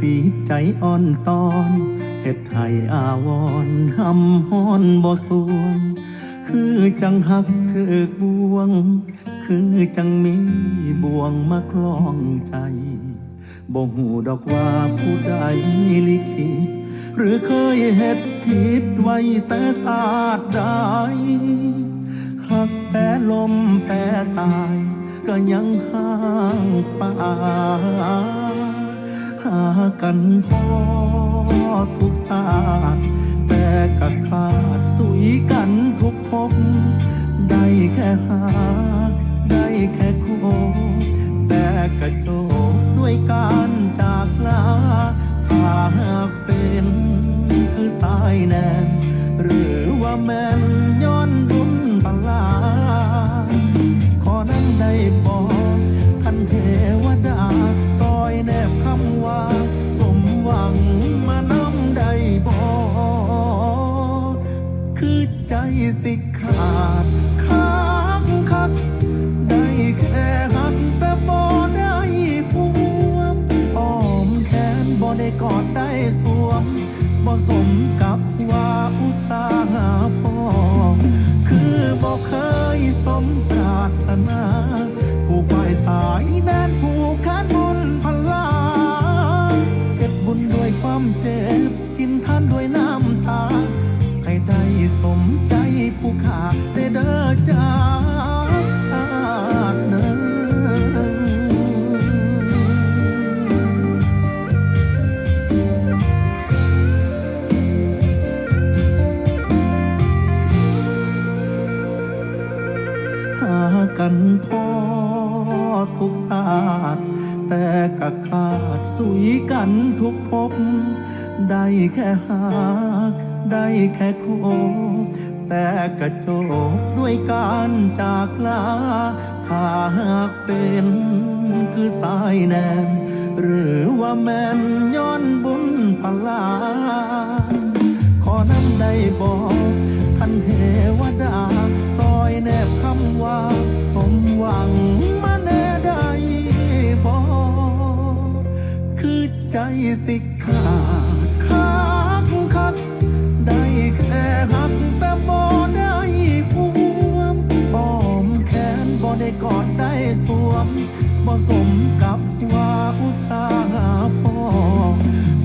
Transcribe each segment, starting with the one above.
ปีใจอ่อนตอนเฮ็ดให้อาวรหำฮ้อนบ่สวงคือจังหักถือกบวง คือจังมีบ่วงมาคล้องใจบ่หูดอกว่าผู้ใดลิขิตหรือเคยเฮ็ดผิดไว้แต่ศาสตร์ใดหักแปรลมแปรตาย ก็ยังห่างไปาหากันพอทุกศาสตร์แต่ก็ขาดสุยกันทุกภพได้แค่หา ได้แค่โคแต่กระโจกด้วยการจากลาถ้าหากเป็นคือสายแนนหรือว่าแม่นย้อน งมานำได้บอกคือใจสิขาดค้างคัก ได้แค่หักแต่บ่ได้ควมอ้อมแขนบ่ได้กอดได้สวมบ่สมกับว่าอุตสาหะพอคือบ่เคยสมปร ความเจ็บ กินทานด้วยน้ำตา ให้ได้สมใจผู้ขาได้เด้อจากสาดเนินหากันพอทุกศาสตร์ แต่ก็ขาดสุยกันทุกภพได้แค่หากได้แค่โคแต่กระโจกด้วยการจากลาถ้าหากเป็นคือสายแนนหรือว่าแม่นย้อนบุญพลา ขอน้ำได้บอกท่านเทวดา ซอยแนบคำว่า สิขาคักคัก ได้แค่หักแต่บ่ได้ควมปอมแขนบ่ได้กอดได้สวมบ่สมกับว่าอุตสาหะพอ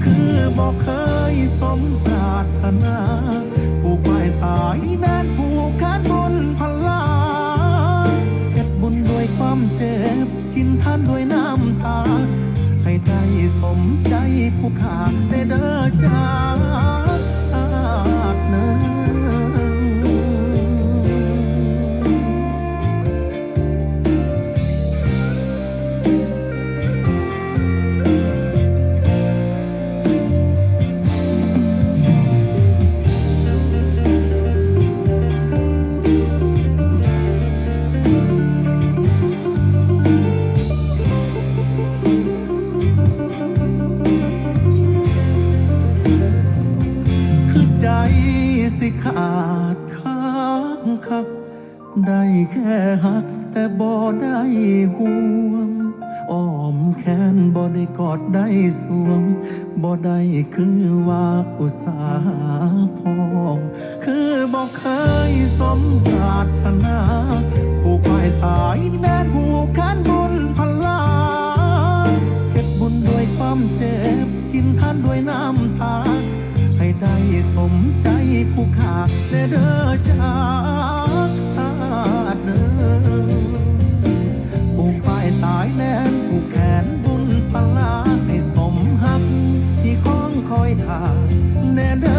คือบ่เคยสมปรารถนา ได้แค่หักแต่บ่ได้ห่วงอ้อมแขนบ่ได้กอดได้สวมบ่ได้คือว่าอุตสาห์พองคือบ่เคยสมปรารถนา ผู้ปลายสายแน่นผูกขนบุญพลาเก็บบุญด้วยความเจ็บ กินทานด้วยน้ำตา ให้ได้สมใจผู้ขาดเด้อจา sweetheart,